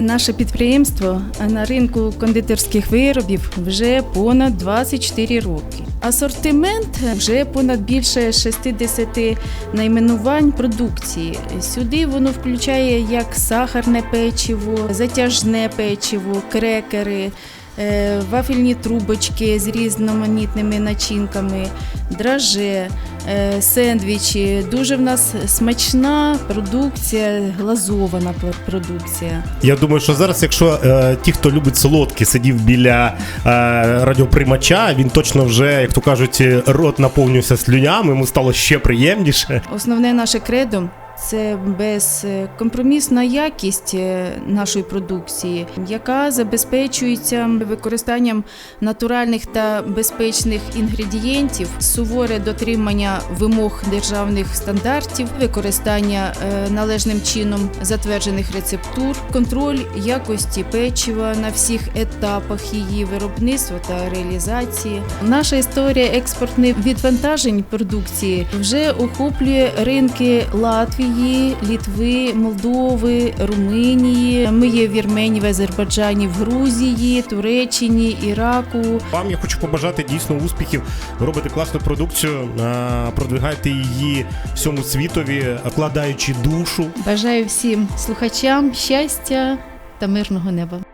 Наше підприємство на ринку кондитерських виробів вже понад 24 роки. Асортимент вже понад більше 60 найменувань продукції. Сюди воно включає як сахарне печиво, затяжне печиво, крекери. е, Вафельні трубочки з різноманітними начинками, драже, сендвічі. Дуже в нас смачна продукція, глазована пр- продукція. Я думаю, що зараз, якщо е, ті, хто любить солодкі, сидів біля е, радіоприймача, він точно вже, як то кажуть, рот наповнився слюнями, йому стало ще приємніше. Основне наше кредо це безкомпромісна якість е, нашої продукції, яка забезпечується використанням натуральних та безпечних інгредієнтів, суворе дотримання вимог державних стандартів, використання е, належним чином затверджених рецептур, контроль якості печива на всіх етапах її виробництва та реалізації. Наша історія експортних відвантажень продукції вже охоплює ринки Латвії, Літви, Молдови, Румунії. Ми є в Вірменії, в Азербайджані, в Грузії, Туреччині, Іраку. Вам я хочу побажати дійсно успіхів. Робите класну продукцію, продвигайте її всьому світові, вкладаючи душу. Бажаю всім слухачам щастя та мирного неба.